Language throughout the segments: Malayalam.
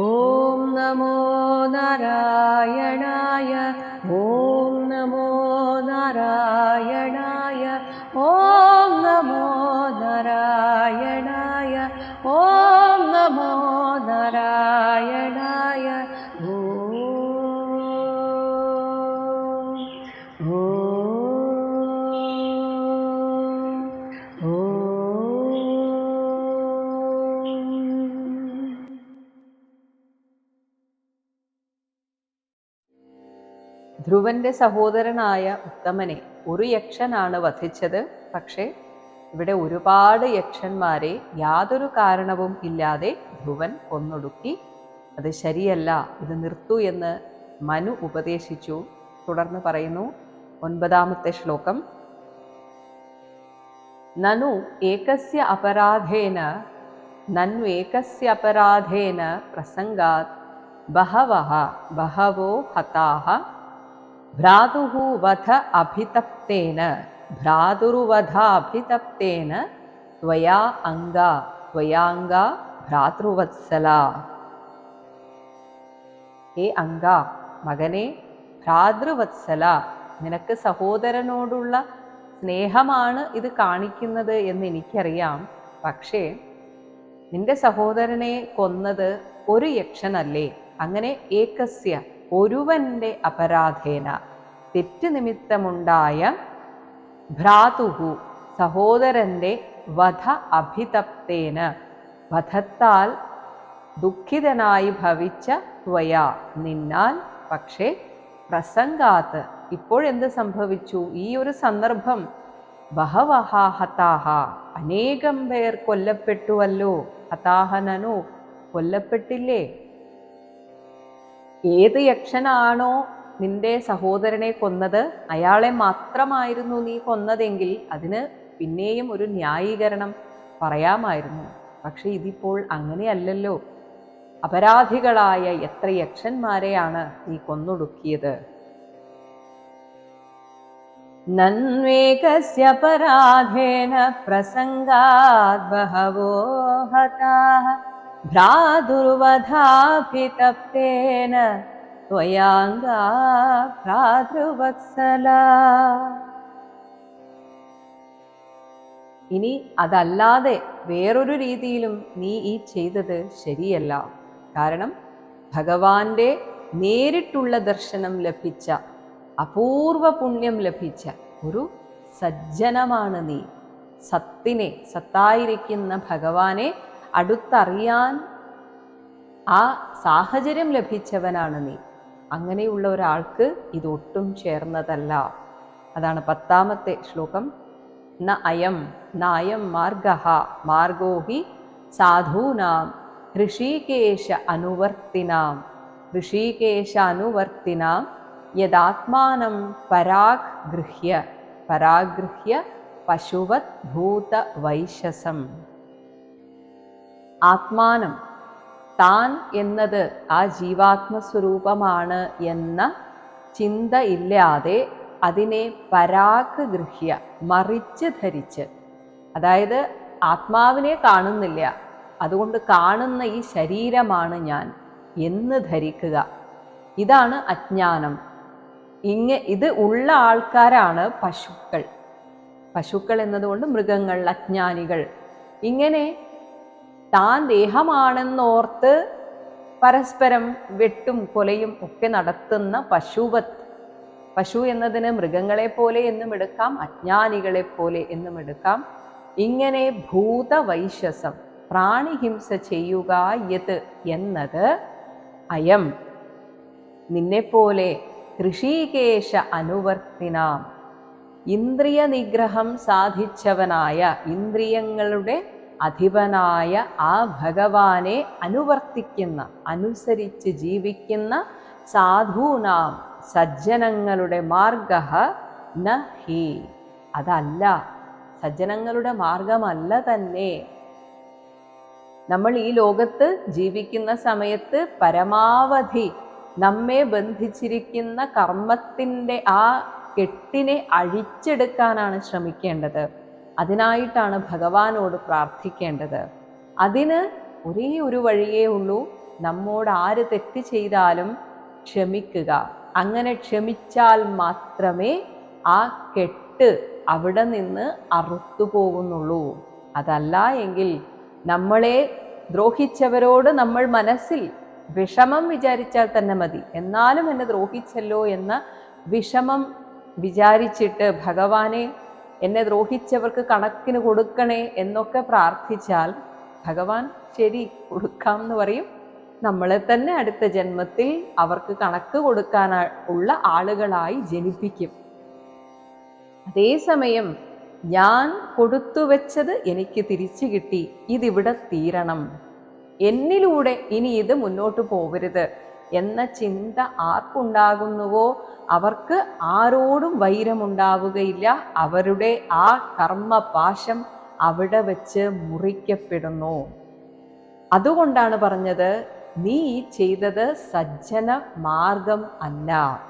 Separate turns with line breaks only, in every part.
ॐ नमो नारायणाय
ധ്രുവന്റെ സഹോദരനായ ഉത്തമനെ ഒരു യക്ഷനാണ് വധിച്ചത്. പക്ഷേ ഇവിടെ ഒരുപാട് യക്ഷന്മാരെ യാതൊരു കാരണവും ഇല്ലാതെ ധ്രുവൻ കൊന്നൊടുക്കി. അത് ശരിയല്ല ഇത് നിർത്തൂ എന്ന് മനു ഉപദേശിച്ചു. തുടർന്ന് പറയുന്നു ഒൻപതാമത്തെ ശ്ലോകം. നനു ഏകസ്യ അപരാധേന നന്നു ഏകസ്യ അപരാധേന പ്രസംഗാത് ബഹവഹ ബഹവോ ഹതാഹ ഭ്രാതുः വധ അഭിതപ്തേന ഭ്രാതുരുവധാഭിതപ്തേന ത്വയാ അംഗ ത്വയാംഗ ഭ്രാതൃവത്സല. ഏ അംഗ മകനെ ഭ്രാതൃവത്സല നിനക്ക് സഹോദരനോടുള്ള സ്നേഹമാണ് ഇത് കാണിക്കുന്നത് എന്ന് എനിക്കറിയാം. പക്ഷേ നിന്റെ സഹോദരനെ കൊന്നത് ഒരു യക്ഷനല്ലേ? അങ്ങനെ ഏകസ്യ ഒരുവന്റെ അപരാധേന തെറ്റ് നിമിത്തമുണ്ടായ ഭ്രാതുഹു സഹോദരന്റെ വധ അഭിതപ്തേന. വധത്താൽ ദുഃഖിതനായി ഭവിച്ച ത്വയാ. നിന്നാൽ പക്ഷേ പ്രസംഗാത്ത് ഇപ്പോഴെന്ത് സംഭവിച്ചു? ഈ ഒരു സന്ദർഭം ബഹവഹ ഹതാഹ അനേകം പേർ കൊല്ലപ്പെട്ടുവല്ലോ. ഹതാഹനനു കൊല്ലപ്പെട്ടില്ലേ? ഏത് യക്ഷനാണോ നിന്റെ സഹോദരനെ കൊന്നത് അയാളെ മാത്രമായിരുന്നു നീ കൊന്നതെങ്കിൽ അതിന് പിന്നെയും ഒരു ന്യായീകരണം പറയാമായിരുന്നു. പക്ഷെ ഇതിപ്പോൾ അങ്ങനെയല്ലല്ലോ. അപരാധികളായ എത്ര യക്ഷന്മാരെയാണ് നീ കൊന്നൊടുക്കിയത്? നന്വേകസ്യ പരാധേന പ്രസംഗാത് ബഹവോ ഹതാഃ ഭ്രാതുർവധാഭിതപ്തേന त्वयाङ्गा ഭ്രാതൃവത്സല ഇനി അതല്ലാതെ വേറൊരു രീതിയിലും നീ ഈ ചെയ്തത് ശരിയല്ല. കാരണം ഭഗവാന്റെ നേരിട്ടുള്ള ദർശനം ലഭിച്ച അപൂർവ പുണ്യം ലഭിച്ച ഒരു സജ്ജനമാണ് നീ. സത്തിനെ സത്തായിരിക്കുന്ന ഭഗവാനെ അടുത്തറിയാൻ ആ സാഹചര്യം ലഭിച്ചവനാണ് നീ. അങ്ങനെയുള്ള ഒരാൾക്ക് ഇതൊട്ടും ചേർന്നതല്ല. അതാണ് പത്താമത്തെ ശ്ലോകം. ന അയം ന അയം മാർഗ മാർഗോ ഹി സാധൂനാം ഋഷികേശ അനുവർത്തിനാം. ഋഷികേശ അനുവർത്തിനാം യദാത്മാനം പരാഗ് ഗൃഹ്യ പരാഗൃഹ്യ പശുവത് ഭൂത വൈശസം. ആത്മാനം. താൻ എന്നത് ആ ജീവാത്മസ്വരൂപമാണ് എന്ന ചിന്ത ഇല്ലാതെ അതിനെ പരാക്ക് ഗൃഹ്യ മറിച്ച് ധരിച്ച്. അതായത് ആത്മാവിനെ കാണുന്നില്ല. അതുകൊണ്ട് കാണുന്ന ഈ ശരീരമാണ് ഞാൻ എന്ന് ധരിക്കുക. ഇതാണ് അജ്ഞാനം. ഇങ്ങ ഇത് ഉള്ള ആൾക്കാരാണ് പശുക്കൾ. പശുക്കൾ എന്നതുകൊണ്ട് മൃഗങ്ങൾ അജ്ഞാനികൾ. ഇങ്ങനെ താൻ ദേഹമാണെന്നോർത്ത് പരസ്പരം വെട്ടും കൊലയും ഒക്കെ നടത്തുന്ന പശുവത്ത് പശു എന്നതിന് മൃഗങ്ങളെ പോലെ എന്നും എടുക്കാം അജ്ഞാനികളെ പോലെ എന്നും എടുക്കാം. ഇങ്ങനെ ഭൂതവൈശസം പ്രാണിഹിംസ ചെയ്യുക യത് എന്നത് അയം. നിന്നെപ്പോലെ കൃഷികേശ അനുവർത്തിനാം. ഇന്ദ്രിയ നിഗ്രഹം സാധിച്ചവനായ ഇന്ദ്രിയങ്ങളുടെ അധിപനായ ആ ഭഗവാനെ അനുവർത്തിക്കുന്ന അനുസരിച്ച് ജീവിക്കുന്ന സാധൂനാം സജ്ജനങ്ങളുടെ മാർഗ ന അതല്ല സജ്ജനങ്ങളുടെ മാർഗമല്ല തന്നെ. നമ്മൾ ഈ ലോകത്ത് ജീവിക്കുന്ന സമയത്ത് പരമാവധി നമ്മെ ബന്ധിച്ചിരിക്കുന്ന കർമ്മത്തിന്റെ ആ കെട്ടിനെ അഴിച്ചെടുക്കാനാണ് ശ്രമിക്കേണ്ടത്. അതിനായിട്ടാണ് ഭഗവാനോട് പ്രാർത്ഥിക്കേണ്ടത്. അതിന് ഒരേ ഒരു വഴിയേ ഉള്ളൂ. നമ്മോട് ആര് തെറ്റ് ചെയ്താലും ക്ഷമിക്കുക. അങ്ങനെ ക്ഷമിച്ചാൽ മാത്രമേ ആ കെട്ട് അവിടെ നിന്ന് അറുത്തു പോകുന്നുള്ളൂ. അതല്ല എങ്കിൽ നമ്മളെ ദ്രോഹിച്ചവരോട് നമ്മൾ മനസ്സിൽ വിഷമം വിചാരിച്ചാൽ തന്നെ മതി. എന്നാലും എന്നെ ദ്രോഹിച്ചല്ലോ എന്ന വിഷമം വിചാരിച്ചിട്ട് ഭഗവാനെ എന്നെ ദ്രോഹിച്ചവർക്ക് കണക്കിന് കൊടുക്കണേ എന്നൊക്കെ പ്രാർത്ഥിച്ചാൽ ഭഗവാൻ ശരി കൊടുക്കാം എന്ന് പറയും. നമ്മളെ തന്നെ അടുത്ത ജന്മത്തിൽ അവർക്ക് കണക്ക് കൊടുക്കാൻ ഉള്ള ആളുകളായി ജനിപ്പിക്കും. അതേസമയം ഞാൻ കൊടുത്തു വെച്ചത് എനിക്ക് തിരിച്ചു കിട്ടി. ഇതിവിടെ തീരണം. എന്നിലൂടെ ഇനി ഇത് മുന്നോട്ട് പോകരുത് എന്ന ചിന്ത ആർക്കുണ്ടാകുന്നുവോ? അവർക്ക് ആരോടും വൈരമുണ്ടാവുകയില്ല. അവരുടെ ആ കർമ്മപാശം അവിടെ വെച്ച് മുറിക്കപ്പെടുന്നു. അതുകൊണ്ടാണ് പറഞ്ഞത് നീ ചെയ്തത് സജ്ജന മാർഗം അല്ല.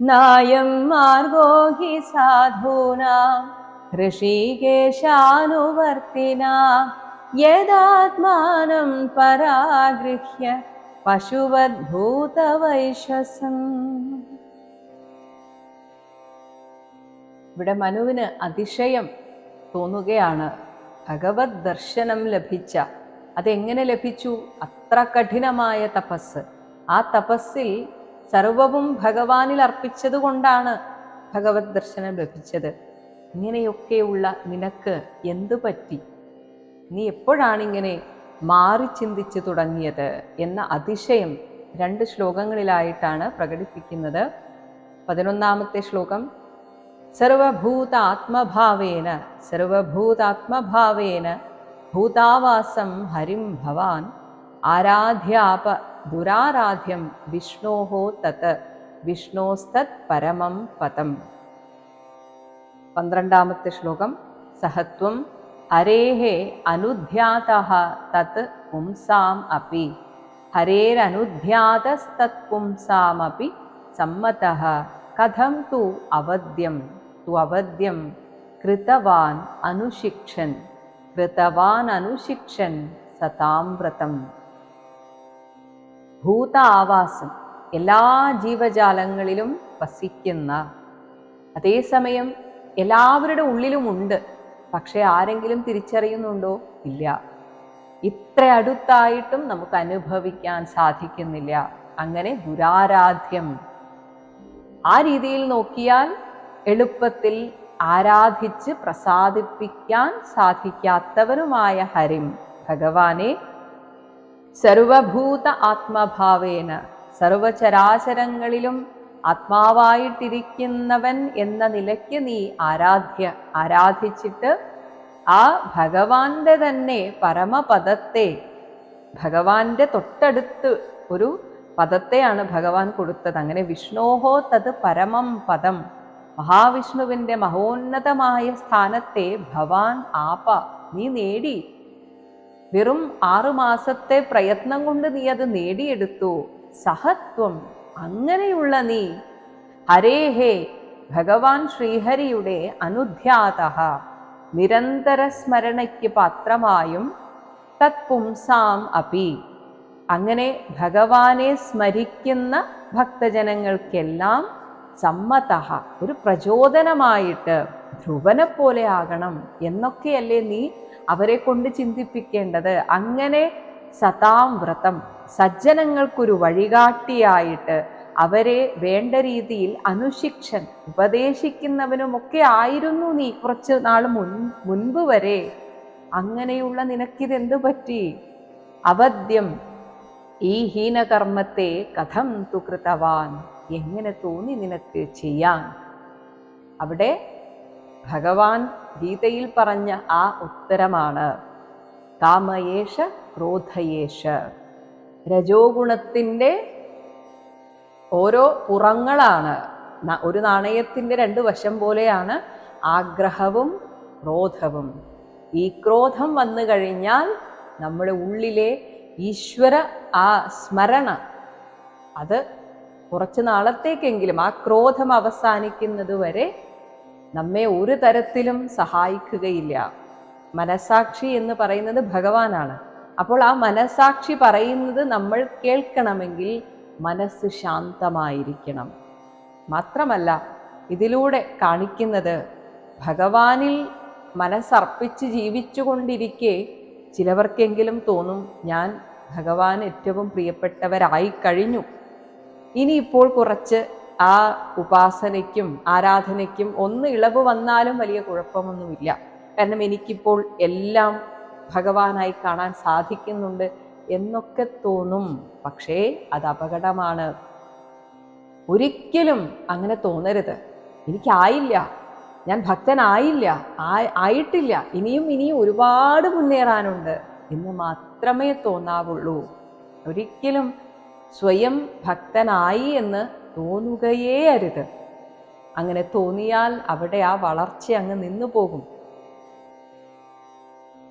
നായം മാർഗോ ഹി സാധൂനാം ഋഷികേശാനുവർത്തിന യദാത്മാനം പരാഗൃഹ്യ പശുവദ്ഭൂതവൈശ്വസം ഇവിടെ മനുവിന് അതിശയം തോന്നുകയാണ്. ഭഗവത് ദർശനം ലഭിച്ച അതെങ്ങനെ ലഭിച്ചു? അത്ര കഠിനമായ തപസ്. ആ തപസ്സിൽ സർവവും ഭഗവാനിൽ അർപ്പിച്ചതുകൊണ്ടാണ് ഭഗവത് ദർശനം ലഭിച്ചത്. ഇങ്ങനെയൊക്കെയുള്ള നിനക്ക് എന്തു പറ്റി? നീ എപ്പോഴാണ് ഇങ്ങനെ മാറി ചിന്തിച്ചു തുടങ്ങിയത് എന്ന അതിശയം രണ്ട് ശ്ലോകങ്ങളിലായിട്ടാണ് പ്രകടിപ്പിക്കുന്നത്. പതിനൊന്നാമത്തെ ശ്ലോകം സർവഭൂതാത്മഭാവേന സർവഭൂതാത്മഭാവേന ഭൂതാവാസം ഹരിം ഭവാൻ ആരാധ്യാപ ദുരാരാധ്യം വിഷ്ണോഹോ തത് വിഷ്ണോസ്തത് പരമം പദം. പന്ത്രണ്ടാമത്തെ ശ്ലോകം സഹത്വം ഹരേഹേ അനുധ്യാത തത് പുംസാം അപ്പി ഹരേരനുധ്യാതസ്തത് പുംസാമപി കഥം തു അവദ്യം തു അവദ്യം കൃതവാൻ അനുശിക്ഷൻ കൃതവാൻ അനുശിക്ഷൻ സതാമ്രതം ഭൂത ആവാസം എല്ലാ ജീവജാലങ്ങളിലും വസിക്കുന്ന അതേസമയം എല്ലാവരുടെ ഉള്ളിലുമുണ്ട് പക്ഷെ ആരെങ്കിലും തിരിച്ചറിയുന്നുണ്ടോ? ഇല്ല. ഇത്ര അടുത്തായിട്ടും നമുക്ക് അനുഭവിക്കാൻ സാധിക്കുന്നില്ല. അങ്ങനെ ദുരാരാധ്യം. ആ രീതിയിൽ നോക്കിയാൽ എളുപ്പത്തിൽ ആരാധിച്ച് പ്രസാദിപ്പിക്കാൻ സാധിക്കാത്തവനുമായ ഹരിം ഭഗവാനെ സർവഭൂത ആത്മഭാവേന സർവചരാചരങ്ങളിലും ആത്മാവായിട്ടിരിക്കുന്നവൻ എന്ന നിലയ്ക്ക് നീ ആരാധ്യ ആരാധിച്ചിട്ട് ആ ഭഗവാന്റെ തന്നെ പരമപദത്തെ ഭഗവാന്റെ തൊട്ടടുത്ത് ഒരു പദത്തെയാണ് ഭഗവാൻ കൊടുത്തത്. അങ്ങനെ വിഷ്ണോഹോ തത് പരമം പദം. മഹാവിഷ്ണുവിന്റെ മഹോന്നതമായ സ്ഥാനത്തെ ഭവാൻ ആപ നീ നേടി. വെറും ആറുമാസത്തെ പ്രയത്നം കൊണ്ട് നീ അത് നേടിയെടുത്തു. സഹത്വം. അങ്ങനെയുള്ള നീ. ഹരേ ഹേ ഭഗവാൻ ശ്രീഹരിയുടെ അനുധ്യാത നിരന്തര സ്മരണയ്ക്ക് പാത്രമായും തത് പുംസാം അപി. അങ്ങനെ ഭഗവാനെ സ്മരിക്കുന്ന ഭക്തജനങ്ങൾക്കെല്ലാം സമ്മത ഒരു പ്രചോദനമായിട്ട് ധ്രുവനെ പോലെ ആകണം എന്നൊക്കെയല്ലേ നീ അവരെ കൊണ്ട് ചിന്തിപ്പിക്കേണ്ടത്. അങ്ങനെ സതാം വ്രതം സജ്ജനങ്ങൾക്കൊരു വഴികാട്ടിയായിട്ട് അവരെ വേണ്ട രീതിയിൽ അനുശിക്ഷൻ ഉപദേശിക്കുന്നവനുമൊക്കെ ആയിരുന്നു നീ കുറച്ച് നാൾ മുൻ മുൻപ് വരെ. അങ്ങനെയുള്ള നിനക്കിതെന്തു പറ്റി? അവദ്യം ഈ ഹീനകർമ്മത്തെ കഥം തുകൃതവാൻ എങ്ങനെ തോന്നി നിനക്ക് ചെയ്യാൻ? അവിടെ ഭഗവാൻ ഗീതയിൽ പറഞ്ഞ ആ ഉത്തരമാണ്. കാമയേഷ ക്രോധയേഷ രജോ ഗുണത്തിന്റെ ഓരോ പുറങ്ങളാണ്. ഒരു നാണയത്തിന്റെ രണ്ട് വശം പോലെയാണ് ആഗ്രഹവും ക്രോധവും. ഈ ക്രോധം വന്നു കഴിഞ്ഞാൽ നമ്മുടെ ഉള്ളിലെ ഈശ്വര ആ സ്മരണ അത് കുറച്ച് നാളത്തേക്കെങ്കിലും ആ ക്രോധം അവസാനിക്കുന്നത് വരെ നമ്മെ ഒരു തരത്തിലും സഹായിക്കുകയില്ല. മനസാക്ഷി എന്ന് പറയുന്നത് ഭഗവാനാണ്. അപ്പോൾ ആ മനസാക്ഷി പറയുന്നത് നമ്മൾ കേൾക്കണമെങ്കിൽ മനസ്സ് ശാന്തമായിരിക്കണം. മാത്രമല്ല ഇതിലൂടെ കാണിക്കുന്നത് ഭഗവാനിൽ മനസ്സർപ്പിച്ച് ജീവിച്ചുകൊണ്ടിരിക്കെ ചിലവർക്കെങ്കിലും തോന്നും ഞാൻ ഭഗവാൻ ഏറ്റവും പ്രിയപ്പെട്ടവരായി കഴിഞ്ഞു. ഇനിയിപ്പോൾ കുറച്ച് ആ ഉപാസനയ്ക്കും ആരാധനയ്ക്കും ഒന്ന് ഇളവ് വന്നാലും വലിയ കുഴപ്പമൊന്നുമില്ല. കാരണം എനിക്കിപ്പോൾ എല്ലാം ഭഗവാനായി കാണാൻ സാധിക്കുന്നുണ്ട് എന്നൊക്കെ തോന്നും. പക്ഷേ അത് അപകടമാണ്. ഒരിക്കലും അങ്ങനെ തോന്നരുത്. എനിക്കായില്ല. ഞാൻ ഭക്തനായില്ല. ആയിട്ടില്ല. ഇനിയും ഇനിയും ഒരുപാട് മുന്നേറാനുണ്ട് എന്ന് മാത്രമേ തോന്നാവുള്ളൂ. ഒരിക്കലും സ്വയം ഭക്തനായി എന്ന് തോന്നുകയേ അരുത്. അങ്ങനെ തോന്നിയാൽ അവിടെ ആ വളർച്ച അങ്ങ് നിന്നു പോകും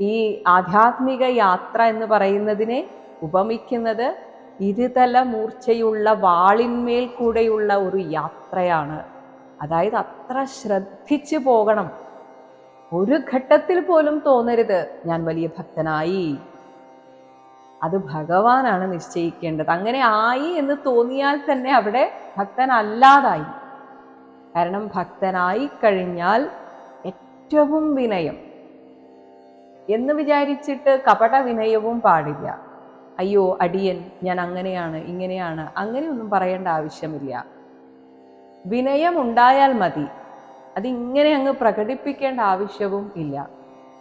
ഈ ആധ്യാത്മിക യാത്ര എന്ന് പറയുന്നതിനെ ഉപമിക്കുന്നത് ഇരുതല മൂർച്ചയുള്ള വാളിന്മേൽ കൂടെയുള്ള ഒരു യാത്രയാണ്. അതായത് അത്ര ശ്രദ്ധിച്ചു പോകണം. ഒരു ഘട്ടത്തിൽ പോലും തോന്നരുത്. ഞാൻ വലിയ ഭക്തനായി. അത് ഭഗവാനാണ് നിശ്ചയിക്കേണ്ടത്. അങ്ങനെ ആയി എന്ന് തോന്നിയാൽ തന്നെ അവിടെ ഭക്തനല്ലാതായി. കാരണം ഭക്തനായി കഴിഞ്ഞാൽ ഏറ്റവും വിനയം. എന്ന് വിചാരിച്ചിട്ട് കപട വിനയവും പാടില്ല. അയ്യോ അടിയൻ ഞാൻ അങ്ങനെയാണ് ഇങ്ങനെയാണ് അങ്ങനെയൊന്നും പറയേണ്ട ആവശ്യമില്ല. വിനയം ഉണ്ടായാൽ മതി. അതിങ്ങനെ അങ്ങ് പ്രകടിപ്പിക്കേണ്ട ആവശ്യവും ഇല്ല.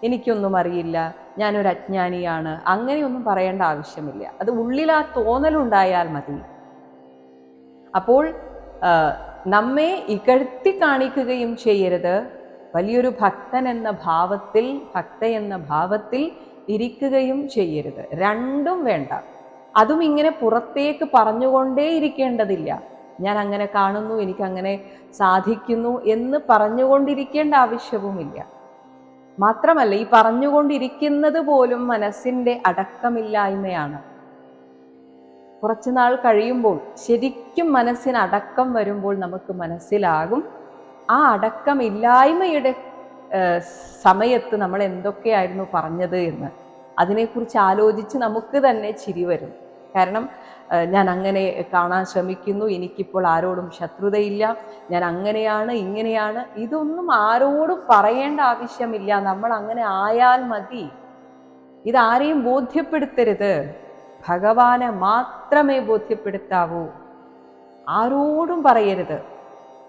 എനിക്കൊന്നും അറിയില്ല ഞാനൊരു അജ്ഞാനിയാണ് അങ്ങനെയൊന്നും പറയേണ്ട ആവശ്യമില്ല. അത് ഉള്ളിൽ ആ തോന്നലുണ്ടായാൽ മതി. അപ്പോൾ നമ്മെ ഇകഴ്ത്തി കാണിക്കുകയും ചെയ്യരുത്. വലിയൊരു ഭക്തൻ എന്ന ഭാവത്തിൽ ഭക്ത എന്ന ഭാവത്തിൽ ഇരിക്കുകയും ചെയ്യരുത്. രണ്ടും വേണ്ട. അതും ഇങ്ങനെ പുറത്തേക്ക് പറഞ്ഞുകൊണ്ടേ ഇരിക്കേണ്ടതില്ല. ഞാൻ അങ്ങനെ കാണുന്നു എനിക്കങ്ങനെ സാധിക്കുന്നു എന്ന് പറഞ്ഞുകൊണ്ടിരിക്കേണ്ട ആവശ്യവുമില്ല. മാത്രമല്ല ഈ പറഞ്ഞുകൊണ്ടിരിക്കുന്നത് പോലും മനസ്സിന്റെ അടക്കമില്ലായ്മയാണ്. കുറച്ചുനാൾ കഴിയുമ്പോൾ ശരിക്കും മനസ്സിന് അടക്കം വരുമ്പോൾ നമുക്ക് മനസ്സിലാകും ആ അടക്കമില്ലായ്മയുടെ സമയത്ത് നമ്മൾ എന്തൊക്കെയായിരുന്നു പറഞ്ഞത് എന്ന്. അതിനെക്കുറിച്ച് ആലോചിച്ച് നമുക്ക് തന്നെ ചിരി വരും. കാരണം ഞാൻ അങ്ങനെ കാണാൻ ശ്രമിക്കുന്നു എനിക്കിപ്പോൾ ആരോടും ശത്രുതയില്ല ഞാൻ അങ്ങനെയാണ് ഇങ്ങനെയാണ്. ഇതൊന്നും ആരോടും പറയേണ്ട ആവശ്യമില്ല. നമ്മൾ അങ്ങനെ ആയാൽ മതി. ഇതാരെയും ബോധ്യപ്പെടുത്തരുത്. ഭഗവാനെ മാത്രമേ ബോധ്യപ്പെടുത്താവൂ. ആരോടും പറയരുത്.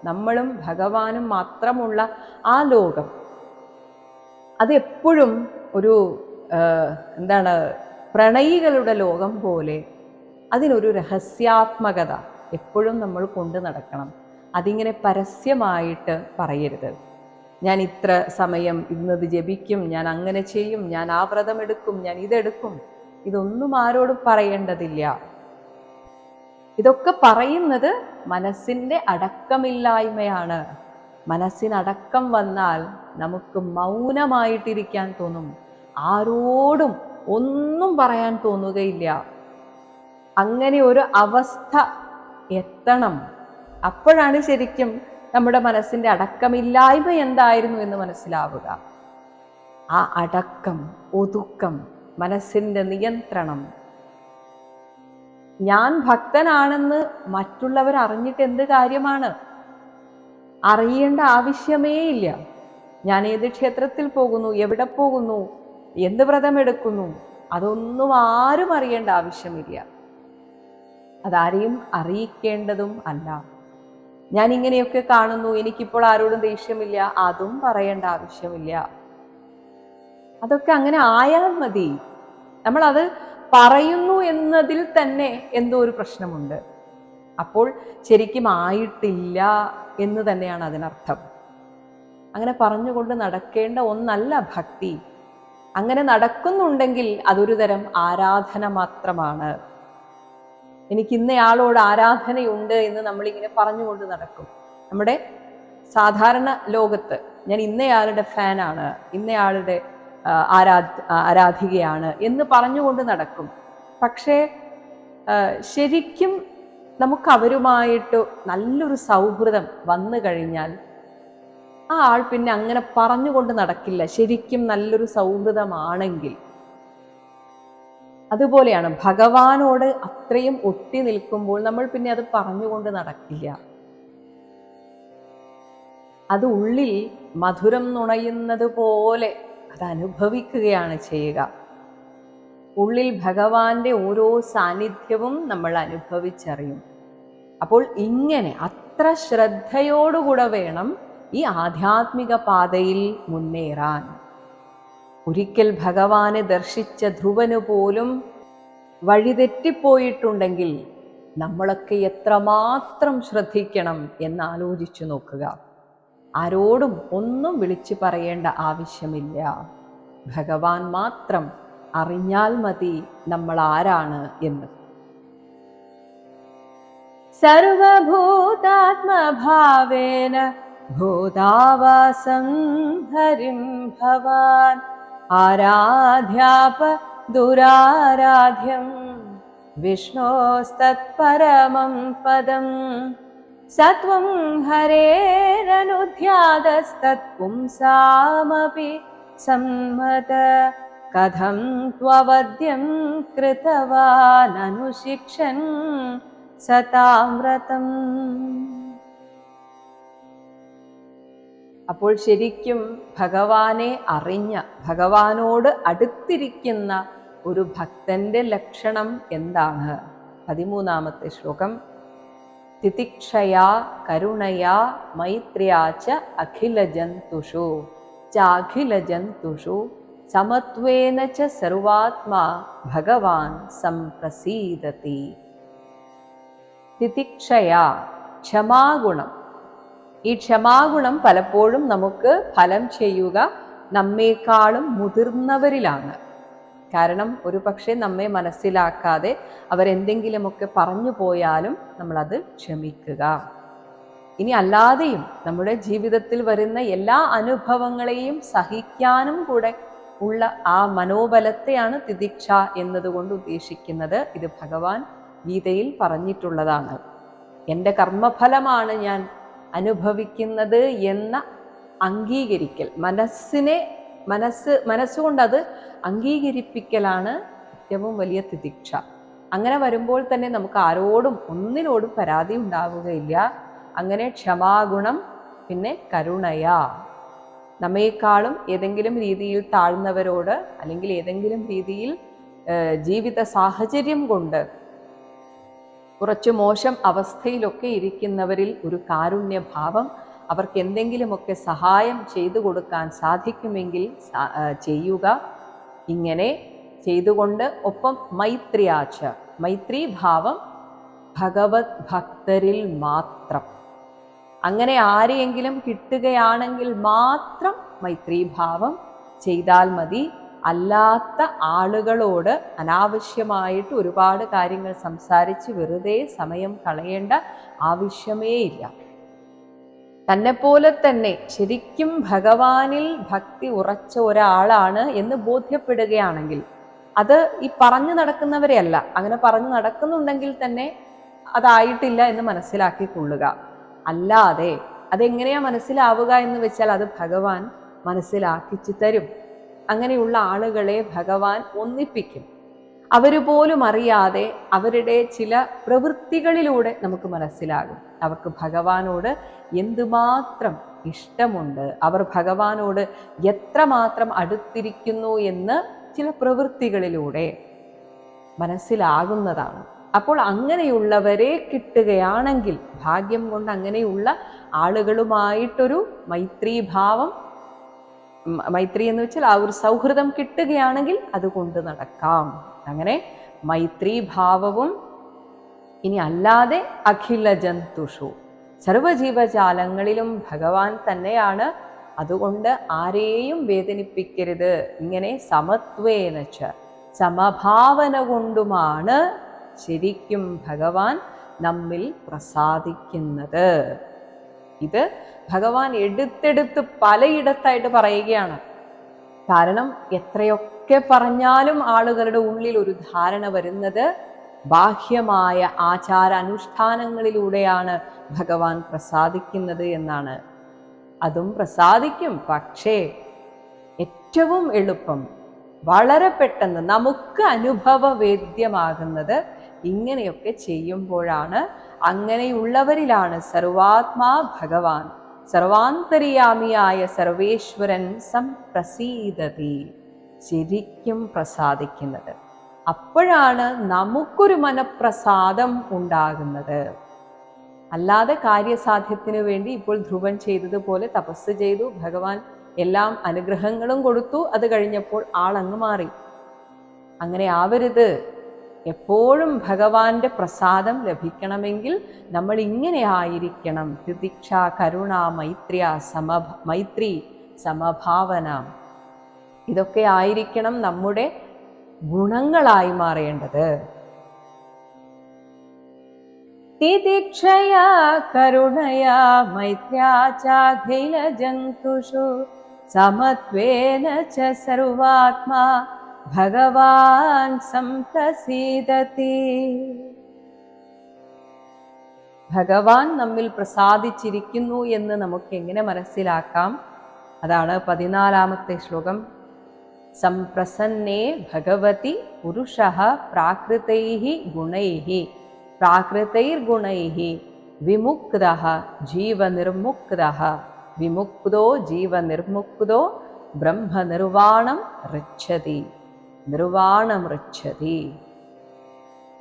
നമ്മളും ഭഗവാനും മാത്രമുള്ള ആ ലോകം. അതെപ്പോഴും ഒരു എന്താണ് പ്രണയികളുടെ ലോകം പോലെ അതിനൊരു രഹസ്യാത്മകത എപ്പോഴും നമ്മൾ കൊണ്ടു നടക്കണം. അതിങ്ങനെ പരസ്യമായിട്ട് പറയരുത്. ഞാൻ ഇത്ര സമയം ഇന്നത് ജപിക്കും ഞാൻ അങ്ങനെ ചെയ്യും ഞാൻ ആ വ്രതം എടുക്കും ഞാൻ ഇതെടുക്കും. ഇതൊന്നും ആരോടും പറയേണ്ടതില്ല. ഇതൊക്കെ പറയുന്നത് മനസ്സിന്റെ അടക്കമില്ലായ്മയാണ്. മനസ്സിനടക്കം വന്നാൽ നമുക്ക് മൗനമായിട്ടിരിക്കാൻ തോന്നും. ആരോടും ഒന്നും പറയാൻ തോന്നുകയില്ല. അങ്ങനെ ഒരു അവസ്ഥ എത്തണം. അപ്പോഴാണ് ശരിക്കും നമ്മുടെ മനസ്സിന്റെ അടക്കമില്ലായ്മ എന്തായിരുന്നു എന്ന് മനസ്സിലാവുക. ആ അടക്കം ഒതുക്കം മനസ്സിന്റെ നിയന്ത്രണം ഞാൻ ഭക്തനാണെന്ന് മറ്റുള്ളവർ അറിഞ്ഞിട്ട് എന്ത് കാര്യമാണ്? അറിയേണ്ട ആവശ്യമേ ഇല്ല. ഞാൻ ഏത് ക്ഷേത്രത്തിൽ പോകുന്നു? എവിടെ പോകുന്നു? എന്ത് വ്രതമെടുക്കുന്നു അതൊന്നും ആരും അറിയേണ്ട ആവശ്യമില്ല. അതാരെയും അറിയിക്കേണ്ടതും അല്ല. ഞാൻ ഇങ്ങനെയൊക്കെ കാണുന്നു. എനിക്കിപ്പോൾ ആരോടും ദേഷ്യമില്ല. അതും പറയേണ്ട ആവശ്യമില്ല. അതൊക്കെ അങ്ങനെ ആയാൽ മതി. നമ്മൾ അത് പറയുന്നു എന്നതിൽ തന്നെ എന്തോ ഒരു പ്രശ്നമുണ്ട്. അപ്പോൾ ശരിക്കും ആയിട്ടില്ല എന്ന് തന്നെയാണ് അതിനർത്ഥം. അങ്ങനെ പറഞ്ഞുകൊണ്ട് നടക്കേണ്ട ഒന്നല്ല ഭക്തി. അങ്ങനെ നടക്കുന്നുണ്ടെങ്കിൽ അതൊരു തരം ആരാധന മാത്രമാണ്. എനിക്ക് ഇന്നയാളോട് ആരാധനയുണ്ട് എന്ന് നമ്മളിങ്ങനെ പറഞ്ഞുകൊണ്ട് നടക്കും. നമ്മുടെ സാധാരണ ലോകത്ത് ഞാൻ ഇന്നയാളുടെ ഫാനാണ്. ഇന്നയാളുടെ ആ, ആരാ ആരാധികയാണ് എന്ന് പറഞ്ഞുകൊണ്ട് നടക്കും. പക്ഷേ ശരിക്കും നമുക്ക് അവരുമായിട്ട് നല്ലൊരു സൗഹൃദം വന്നു കഴിഞ്ഞാൽ ആ ആൾ പിന്നെ അങ്ങനെ പറഞ്ഞുകൊണ്ട് നടക്കില്ല. ശരിക്കും നല്ലൊരു സൗഹൃദമാണെങ്കിൽ. അതുപോലെയാണ് ഭഗവാനോട് അത്രയും ഒട്ടി നിൽക്കുമ്പോൾ നമ്മൾ പിന്നെ അത് പറഞ്ഞുകൊണ്ട് നടക്കില്ല. അത് ഉള്ളിൽ മധുരം നുണയുന്നത് പോലെ അത് അനുഭവിക്കുകയാണ് ചെയ്യുക. ഉള്ളിൽ ഭഗവാന്റെ ഓരോ സാന്നിധ്യവും നമ്മൾ അനുഭവിച്ചറിയും. അപ്പോൾ ഇങ്ങനെ അത്ര ശ്രദ്ധയോടുകൂടെ വേണം ഈ ആധ്യാത്മിക പാതയിൽ മുന്നേറാൻ. ഒരിക്കൽ ഭഗവാനെ ദർശിച്ച ധ്രുവന് പോലും വഴിതെറ്റിപ്പോയിട്ടുണ്ടെങ്കിൽ നമ്മളൊക്കെ എത്രമാത്രം ശ്രദ്ധിക്കണം എന്നാലോചിച്ചു നോക്കുക. ആരോടും ഒന്നും വിളിച്ചു പറയേണ്ട ആവശ്യമില്ല. ഭഗവാൻ മാത്രം അറിഞ്ഞാൽ മതി നമ്മൾ ആരാണ് എന്ന്. സർവഭൂതാത്മഭാവേന ഭൂതാവാസം ഹരിം ഭവാൻ ആരാധ്യാപ ദുരാരാധ്യം വിഷ്ണോസ്തത്പരമം പദം. സത്വം ഹരേരനുധ്യാതസ്തത്പുംസാമപി സമ്മത. കഥം ത്വവദ്യം കൃതവാനനുശിക്ഷൻ സതാമ്രതം അപ്പോൾ ശരിക്കും ഭഗവാനെ അറിഞ്ഞ ഭഗവാനോട് അടുത്തിരിക്കുന്ന ഒരു ഭക്തന്റെ ലക്ഷണം എന്താണ്? പതിമൂന്നാമത്തെ ശ്ലോകം. തിതിക്ഷയാ കരുണയാ മൈത്രിയാ ച അഖിലജന്തുഷു ചാഖിലജന്തുഷു സമത്വേന ച സർവാത്മാ ഭഗവാൻ സംപ്രസീദതി തിതിക്ഷയാ ക്ഷമാഗുണം ഈ ക്ഷമാഗുണം പലപ്പോഴും നമുക്ക് ഫലം ചെയ്യുക നമ്മേക്കാളും മുതിർന്നവരിലാണ്. കാരണം ഒരു പക്ഷേ നമ്മെ മനസ്സിലാക്കാതെ അവരെന്തെങ്കിലുമൊക്കെ പറഞ്ഞു പോയാലും നമ്മളത് ക്ഷമിക്കുക. ഇനി അല്ലാതെയും നമ്മുടെ ജീവിതത്തിൽ വരുന്ന എല്ലാ അനുഭവങ്ങളെയും സഹിക്കാനും കൂടെ ഉള്ള ആ മനോബലത്തെയാണ് തിദിക്ഷ എന്നതുകൊണ്ട് ഉദ്ദേശിക്കുന്നത്. ഇത് ഭഗവാൻ ഗീതയിൽ പറഞ്ഞിട്ടുള്ളതാണ്. എന്റെ കർമ്മഫലമാണ് ഞാൻ അനുഭവിക്കുന്നത് എന്ന അംഗീകരിക്കൽ മനസ്സിനെ മനസ്സ് മനസ്സുകൊണ്ട് അത് അംഗീകരിപ്പിക്കലാണ് ഏറ്റവും വലിയ തിദിക്ഷ. അങ്ങനെ വരുമ്പോൾ തന്നെ നമുക്ക് ആരോടും ഒന്നിനോടും പരാതി ഉണ്ടാവുകയില്ല. അങ്ങനെ ക്ഷമാഗുണം പിന്നെ കരുണയാ. നമ്മേക്കാളും ഏതെങ്കിലും രീതിയിൽ താഴ്ന്നവരോട് അല്ലെങ്കിൽ ഏതെങ്കിലും രീതിയിൽ ജീവിത സാഹചര്യം കൊണ്ട് കുറച്ച് മോശം അവസ്ഥയിലൊക്കെ ഇരിക്കുന്നവരിൽ ഒരു കാരുണ്യഭാവം അവർക്ക് എന്തെങ്കിലുമൊക്കെ സഹായം ചെയ്തു കൊടുക്കാൻ സാധിക്കുമെങ്കിൽ ചെയ്യുക. ഇങ്ങനെ ചെയ്തുകൊണ്ട് ഒപ്പം മൈത്രിയാച്ച മൈത്രി ഭാവം ഭഗവത് ഭക്തരിൽ മാത്രം. അങ്ങനെ ആരെയെങ്കിലും കിട്ടുകയാണെങ്കിൽ മാത്രം മൈത്രീഭാവം ചെയ്താൽ മതി. അല്ലാത്ത ആളുകളോട് അനാവശ്യമായിട്ട് ഒരുപാട് കാര്യങ്ങൾ സംസാരിച്ച് വെറുതെ സമയം കളയേണ്ട ആവശ്യമേ ഇല്ല തന്നെപ്പോലെ തന്നെ ശരിക്കും ഭഗവാനിൽ ഭക്തി ഉറച്ച ഒരാളാണ് എന്ന് ബോധ്യപ്പെടുകയാണെങ്കിൽ അത് ഈ പറഞ്ഞു നടക്കുന്നവരെയല്ല അങ്ങനെ പറഞ്ഞു നടക്കുന്നുണ്ടെങ്കിൽ തന്നെ അതായിട്ടില്ല എന്ന് മനസ്സിലാക്കി മനസ്സിലാക്കിക്കൊള്ളുക. അല്ലാതെ അതെങ്ങനെയാ മനസ്സിലാവുക എന്ന് വെച്ചാൽ അത് ഭഗവാൻ മനസ്സിലാക്കിച്ചു തരും. അങ്ങനെയുള്ള ആളുകളെ ഭഗവാൻ ഒന്നിപ്പിക്കും. അവർ പോലും അറിയാതെ അവരുടെ ചില പ്രവൃത്തികളിലൂടെ നമുക്ക് മനസ്സിലാകും. അവർക്ക് ഭഗവാനോട് എന്തുമാത്രം ഇഷ്ടമുണ്ട്? അവർ ഭഗവാനോട് എത്രമാത്രം അടുത്തിരിക്കുന്നു എന്ന് ചില പ്രവൃത്തികളിലൂടെ മനസ്സിലാകുന്നതാണ്. അപ്പോൾ അങ്ങനെയുള്ളവരെ കിട്ടുകയാണെങ്കിൽ ഭാഗ്യം കൊണ്ട് അങ്ങനെയുള്ള ആളുകളുമായിട്ടൊരു മൈത്രീഭാവം മൈത്രി എന്ന് വെച്ചാൽ ആ ഒരു സൗഹൃദം കിട്ടുകയാണെങ്കിൽ അതുകൊണ്ട് നടക്കാം. അങ്ങനെ മൈത്രീഭാവവും ഇനി അല്ലാതെ അഖില ജന്തുഷു സർവജീവജാലങ്ങളിലും ഭഗവാൻ തന്നെയാണ്. അതുകൊണ്ട് ആരെയും വേദനിപ്പിക്കരുത്. ഇങ്ങനെ സമത്വേനച്ച സമഭാവന കൊണ്ടുമാണ് ശരിക്കും ഭഗവാൻ നമ്മിൽ പ്രസാദിക്കുന്നത്. ഇത് ഭഗവാൻ എടുത്തെടുത്ത് പലയിടത്തായിട്ട് പറയുകയാണ്. കാരണം എത്രയൊക്കെ പറഞ്ഞാലും ആളുകളുടെ ഉള്ളിൽ ഒരു ധാരണ വരുന്നത് ബാഹ്യമായ ആചാര അനുഷ്ഠാനങ്ങളിലൂടെയാണ് ഭഗവാൻ പ്രസാദിക്കുന്നത് എന്നാണ്. അതും പ്രസാദിക്കും. പക്ഷേ ഏറ്റവും എളുപ്പം വളരെ പെട്ടെന്ന് നമുക്ക് അനുഭവവേദ്യമാകുന്നത് ഇങ്ങനെയൊക്കെ ചെയ്യുമ്പോഴാണ്. അങ്ങനെയുള്ളവരിലാണ് സർവാത്മാ ഭഗവാൻ സർവാന്തര്യാമിയായ സർവേശ്വരൻ സംപ്രസീതതി ശരിക്കും പ്രസാദിക്കുന്നത്. അപ്പോഴാണ് നമുക്കൊരു മനപ്രസാദം ഉണ്ടാകുന്നത്. അല്ലാതെ കാര്യസാധ്യത്തിന് വേണ്ടി ഇപ്പോൾ ധ്രുവൻ ചെയ്തതുപോലെ തപസ് ചെയ്തു ഭഗവാൻ എല്ലാം അനുഗ്രഹങ്ങളും കൊടുത്തു അത് കഴിഞ്ഞപ്പോൾ ആളങ്ങ് മാറി. അങ്ങനെ ആവരുത്. എപ്പോഴും ഭഗവാന്റെ പ്രസാദം ലഭിക്കണമെങ്കിൽ നമ്മൾ ഇങ്ങനെ ആയിരിക്കണം. തിദിക്ഷ കരുണ മൈത്രിയ സമ മൈത്രി സമഭാവന. ഇതൊക്കെ ആയിരിക്കണം നമ്മുടെ ഗുണങ്ങളായി മാറേണ്ടത്. തിദിക്ഷയാ കരുണയാ മൈത്ര്യാ ചാഖിലജന്തുഷു സമത്വേന ച സർവാത്മാ ഭഗവാൻ സംതസീദതി ഭഗവാൻ നമ്മിൽ പ്രസാദിച്ചിരിക്കുന്നു എന്ന് നമുക്ക് എങ്ങനെ മനസ്സിലാക്കാം? അതാണ് പതിനാലാമത്തെ ശ്ലോകം. സംപ്രസന്നേ ഭഗവതി പുരുഷ പ്രാകൃതൈ ഗുണൈ പ്രാകൃതൈർഗുണൈ വിമുക്ത ജീവനിർമുക്ത വിമുക്തോ ജീവനിർമുക്തോ ബ്രഹ്മനിർവാണം ഋച്ഛതി നിർവാണം ഋച്ഛതി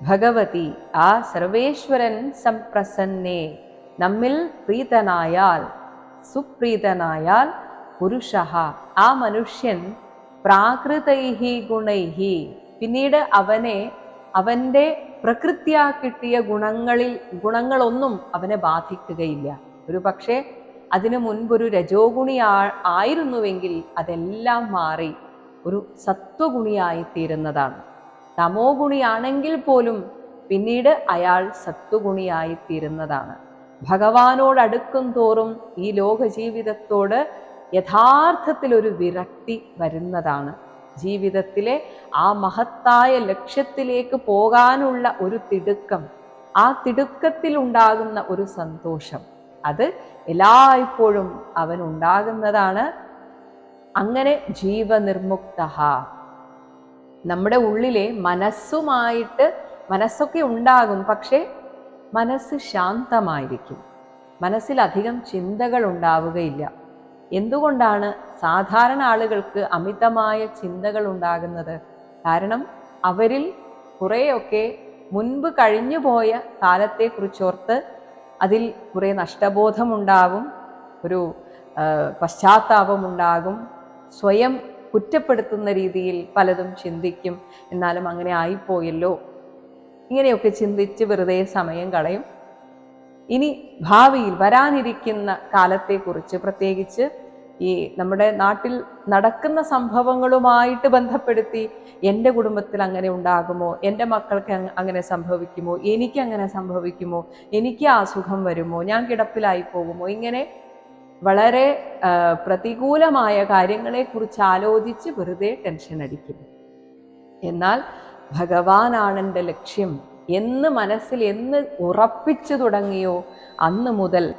ഭഗവതി ആ സർവേശ്വരൻ സംപ്രസന്നേ നമ്മിൽ പ്രീതനായാൽ സുപ്രീതനായാൽ പുരുഷ ആ മനുഷ്യൻ പ്രാകൃതൈഹി ഗുണൈഹി. പിന്നീട് അവനെ അവന്റെ പ്രകൃത്യാ കിട്ടിയ ഗുണങ്ങളിൽ ഗുണങ്ങളൊന്നും അവനെ ബാധിക്കുകയില്ല. ഒരു പക്ഷേ അതിനു മുൻപൊരു രജോഗുണി ആയിരുന്നുവെങ്കിൽ അതെല്ലാം മാറി ഒരു സത്വഗുണിയായി തീരുന്നതാണ്. തമോ ഗുണിയാണെങ്കിൽ പോലും പിന്നീട് അയാൾ സത്വഗുണിയായി തീരുന്നതാണ്. ഭഗവാനോട് അടുക്കും തോറും ഈ ലോക ജീവിതത്തോട് യഥാർത്ഥത്തിൽ ഒരു വിരക്തി വരുന്നതാണ്. ജീവിതത്തിലെ ആ മഹത്തായ ലക്ഷ്യത്തിലേക്ക് പോകാനുള്ള ഒരു തിടുക്കം ആ തിടുക്കത്തിൽ ഉണ്ടാകുന്ന ഒരു സന്തോഷം അത് എല്ലായ്പ്പോഴും അവൻ ഉണ്ടാകുന്നതാണ്. അങ്ങനെ ജീവനിർമുക്ത നമ്മുടെ ഉള്ളിലെ മനസ്സുമായിട്ട് മനസ്സൊക്കെ ഉണ്ടാകും പക്ഷേ മനസ്സ് ശാന്തമായിരിക്കും. മനസ്സിലധികം ചിന്തകൾ ഉണ്ടാവുകയില്ല. എന്തുകൊണ്ടാണ് സാധാരണ ആളുകൾക്ക് അമിതമായ ചിന്തകൾ ഉണ്ടാകുന്നത്? കാരണം അവരിൽ കുറേയൊക്കെ മുൻപ് കഴിഞ്ഞു പോയ കാലത്തെക്കുറിച്ചോർത്ത് അതിൽ കുറേ നഷ്ടബോധമുണ്ടാകും ഒരു പശ്ചാത്താപമുണ്ടാകും സ്വയം കുറ്റപ്പെടുത്തുന്ന രീതിയിൽ പലതും ചിന്തിക്കും എന്നാലും അങ്ങനെ ആയിപ്പോയല്ലോ. ഇങ്ങനെയൊക്കെ ചിന്തിച്ച് വെറുതെ സമയം കളയും. ഇനി ഭാവിയിൽ വരാനിരിക്കുന്ന കാലത്തെക്കുറിച്ച് പ്രത്യേകിച്ച് ഈ നമ്മുടെ നാട്ടിൽ നടക്കുന്ന സംഭവങ്ങളുമായിട്ട് ബന്ധപ്പെടുത്തി എന്റെ കുടുംബത്തിൽ അങ്ങനെ ഉണ്ടാകുമോ? എന്റെ മക്കൾക്ക് അങ്ങനെ സംഭവിക്കുമോ? എനിക്ക് അങ്ങനെ സംഭവിക്കുമോ? എനിക്ക് അസുഖം വരുമോ? ഞാൻ കിടപ്പിലായി പോകുമോ? ഇങ്ങനെ വളരെ പ്രതികൂലമായ കാര്യങ്ങളെക്കുറിച്ച് ആലോചിച്ച് വെറുതെ ടെൻഷൻ അടിക്കും. എന്നാൽ ഭഗവാനാണ് എന്റെ ലക്ഷ്യം. എന്ന് മനസ്സിൽ എന്ന് ഉറപ്പിച്ചു തുടങ്ങിയോ? അന്ന് മുതൽ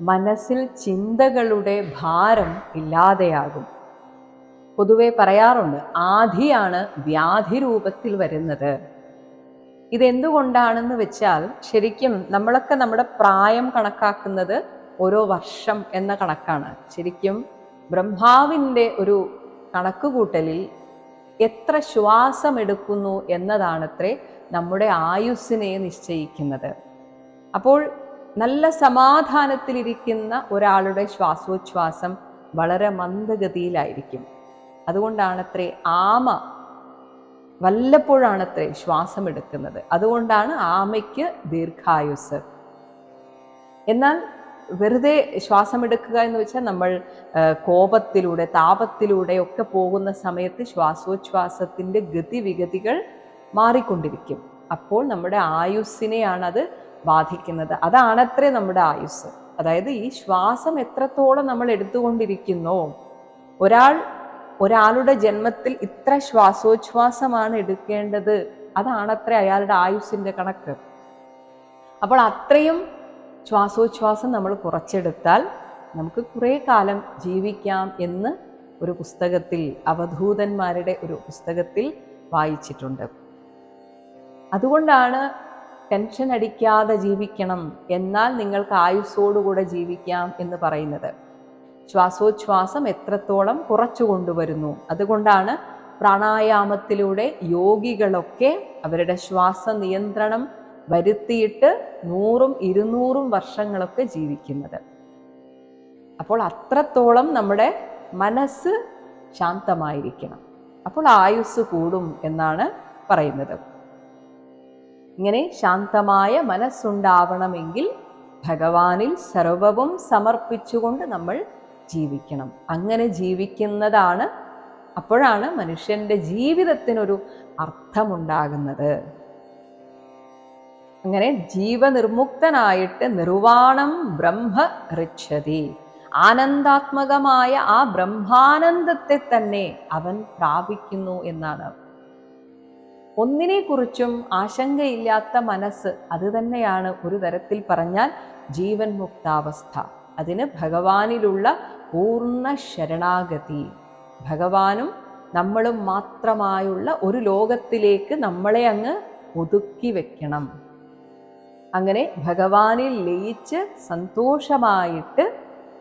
മനസ്സിൽ ചിന്തകളുടെ ഭാരം ഇല്ലാതെയാകും. പൊതുവെ പറയാറുണ്ട് ആധിയാണ് വ്യാധി രൂപത്തിൽ വരുന്നത്. ഇതെന്തുകൊണ്ടാണെന്ന് വെച്ചാൽ ശരിക്കും നമ്മളൊക്കെ നമ്മുടെ പ്രായം കണക്കാക്കുന്നത് ഓരോ വർഷം എന്ന കണക്കാണ്. ശരിക്കും ബ്രഹ്മാവിന്റെ ഒരു കണക്കുകൂട്ടലിൽ എത്ര ശ്വാസം എടുക്കുന്നു എന്നതാണത്രേ നമ്മുടെ ആയുസ്സിനെ നിശ്ചയിക്കുന്നത്. അപ്പോൾ നല്ല സമാധാനത്തിലിരിക്കുന്ന ഒരാളുടെ ശ്വാസോച്ഛ്വാസം വളരെ മന്ദഗതിയിലായിരിക്കും. അതുകൊണ്ടാണത്രേ ആമ വല്ലപ്പോഴാണത്രേ ശ്വാസം എടുക്കുന്നത് അതുകൊണ്ടാണ് ആമയ്ക്ക് ദീർഘായുസ് എന്നാൽ വെറുതെ ശ്വാസം എടുക്കുക എന്ന് വെച്ചാൽ നമ്മൾ കോപത്തിലൂടെ താപത്തിലൂടെ ഒക്കെ പോകുന്ന സമയത്ത് ശ്വാസോച്ഛ്വാസത്തിന്റെ ഗതിവിഗതികൾ മാറിക്കൊണ്ടിരിക്കും. അപ്പോൾ നമ്മുടെ ആയുസ്സിനെയാണ് അത് ബാധിക്കുന്നത്. അതാണത്രേ നമ്മുടെ ആയുസ് അതായത് ഈ ശ്വാസം എത്രത്തോളം നമ്മൾ എടുത്തുകൊണ്ടിരിക്കുന്നു ഒരാൾ ഒരാളുടെ ജന്മത്തിൽ ഇത്ര ശ്വാസോച്ഛ്വാസമാണ് എടുക്കേണ്ടത് അതാണത്രേ അയാളുടെ ആയുസ്സിന്റെ കണക്ക്. അപ്പോൾ അത്രയും ശ്വാസോച്ഛ്വാസം നമ്മൾ കുറച്ചെടുത്താൽ നമുക്ക് കുറേ കാലം ജീവിക്കാം എന്ന് ഒരു പുസ്തകത്തിൽ അവധൂതന്മാരുടെ ഒരു പുസ്തകത്തിൽ വായിച്ചിട്ടുണ്ട്. അതുകൊണ്ടാണ് ടെൻഷൻ അടിക്കാതെ ജീവിക്കണം എന്നാൽ നിങ്ങൾക്ക് ആയുസ്സോടുകൂടെ ജീവിക്കാം എന്ന് പറയുന്നത്. ശ്വാസോച്ഛ്വാസം എത്രത്തോളം കുറച്ചു കൊണ്ടുവരുന്നു? അതുകൊണ്ടാണ് പ്രാണായാമത്തിലൂടെ യോഗികളൊക്കെ അവരുടെ ശ്വാസ നിയന്ത്രണം വരുത്തിയിട്ട് നൂറും ഇരുന്നൂറും വർഷങ്ങളൊക്കെ ജീവിക്കുന്നത്. അപ്പോൾ അത്രത്തോളം നമ്മുടെ മനസ്സ് ശാന്തമായിരിക്കണം. അപ്പോൾ ആയുസ് കൂടും എന്നാണ് പറയുന്നത്. ഇങ്ങനെ ശാന്തമായ മനസ്സുണ്ടാവണമെങ്കിൽ ഭഗവാനിൽ സർവവും സമർപ്പിച്ചുകൊണ്ട് നമ്മൾ ജീവിക്കണം. അങ്ങനെ ജീവിക്കുന്നതാണ് അപ്പോഴാണ് മനുഷ്യന്റെ ജീവിതത്തിനൊരു അർത്ഥമുണ്ടാകുന്നത്. അങ്ങനെ ജീവനിർമുക്തനായിട്ട് നിർവാണം ബ്രഹ്മ ഋച്ഛതി ആനന്ദാത്മകമായ ആ ബ്രഹ്മാനന്ദത്തെ തന്നെ അവൻ പ്രാപിക്കുന്നു എന്നാണ്. ഒന്നിനെക്കുറിച്ചും ആശങ്കയില്ലാത്ത മനസ്സ് അത് തന്നെയാണ് ഒരു തരത്തിൽ പറഞ്ഞാൽ ജീവൻ മുക്താവസ്ഥ. അതിന് ഭഗവാനിലുള്ള പൂർണ ശരണാഗതി. ഭഗവാനും നമ്മളും മാത്രമായുള്ള ഒരു ലോകത്തിലേക്ക് നമ്മളെ അങ്ങ് ഒതുക്കി വെക്കണം. അങ്ങനെ ഭഗവാനിൽ ലയിച്ച് സന്തോഷമായിട്ട്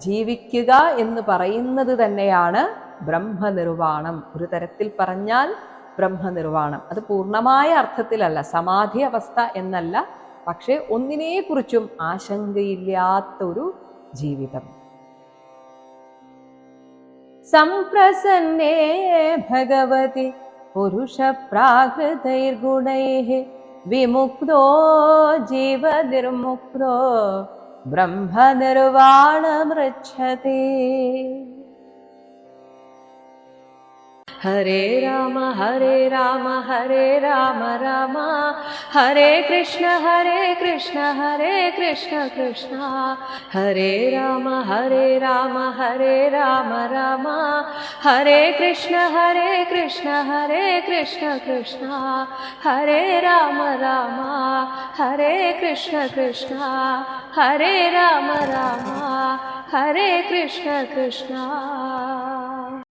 ജീവിക്കുക എന്ന് പറയുന്നത് തന്നെയാണ് ബ്രഹ്മനിർവാണം. ഒരു തരത്തിൽ പറഞ്ഞാൽ ബ്രഹ്മനിർവാണം. അത് പൂർണമായ അർത്ഥത്തിലല്ല സമാധി അവസ്ഥ എന്നല്ല. പക്ഷേ ഒന്നിനെക്കുറിച്ചും ആശങ്കയില്ലാത്ത ഒരു ജീവിതം. സംപ്രസന്നേ ഭഗവതി പുരുഷപ്രാകൃതൈർഗുണൈः विमुक्तो जीवनिर्मुक्तो ब्रह्मनिर्वाणमृच्छति।
हरे राम हरे राम हरे राम राम। हरे कृष्ण हरे कृष्ण हरे कृष्ण कृष्ण। हरे राम हरे राम हरे राम राम। हरे कृष्ण हरे कृष्ण हरे कृष्ण कृष्ण। हरे राम राम। हरे कृष्ण कृष्ण। हरे राम राम। हरे कृष्ण कृष्ण।